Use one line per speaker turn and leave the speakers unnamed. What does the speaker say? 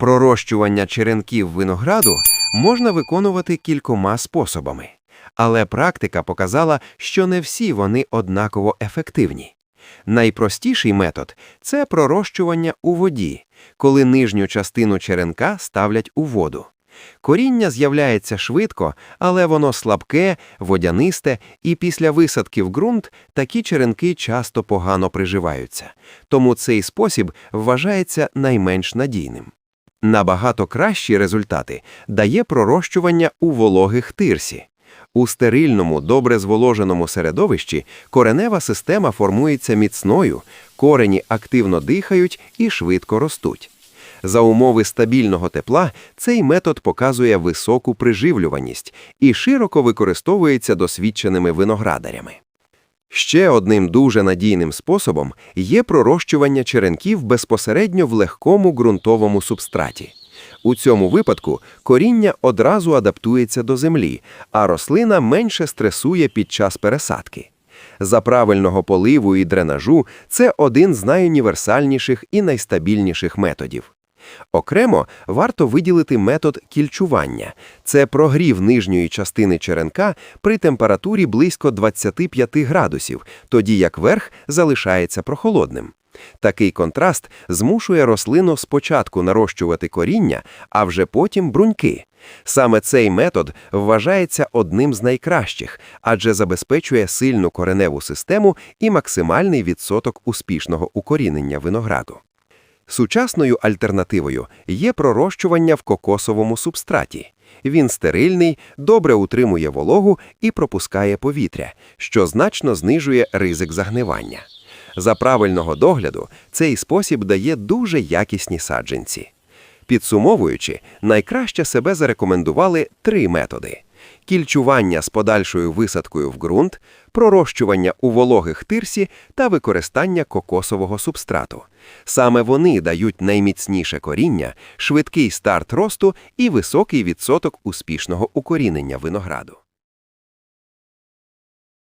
Пророщування черенків винограду можна виконувати кількома способами, але практика показала, що не всі вони однаково ефективні. Найпростіший метод це пророщування у воді, коли нижню частину черенка ставлять у воду. Коріння з'являється швидко, але воно слабке, водянисте, і після висадки в ґрунт такі черенки часто погано приживаються. Тому цей спосіб вважається найменш надійним. Набагато кращі результати дає пророщування у вологих тирсі. У стерильному, добре зволоженому середовищі коренева система формується міцною, корені активно дихають і швидко ростуть. За умови стабільного тепла цей метод показує високу приживлюваність і широко використовується досвідченими виноградарями. Ще одним дуже надійним способом є пророщування черенків безпосередньо в легкому ґрунтовому субстраті. У цьому випадку коріння одразу адаптується до землі, а рослина менше стресує під час пересадки. За правильного поливу і дренажу це один з найуніверсальніших і найстабільніших методів. Окремо варто виділити метод кільчування. Це прогрів нижньої частини черенка при температурі близько 25 градусів, тоді як верх залишається прохолодним. Такий контраст змушує рослину спочатку нарощувати коріння, а вже потім бруньки. Саме цей метод вважається одним з найкращих, адже забезпечує сильну кореневу систему і максимальний відсоток успішного укорінення винограду. Сучасною альтернативою є пророщування в кокосовому субстраті. Він стерильний, добре утримує вологу і пропускає повітря, що значно знижує ризик загнивання. За правильного догляду цей спосіб дає дуже якісні саджанці. Підсумовуючи, найкраще себе зарекомендували три методи: кільчування з подальшою висадкою в ґрунт, пророщування у вологих тирсі та використання кокосового субстрату. Саме вони дають найміцніше коріння, швидкий старт росту і високий відсоток успішного укорінення винограду.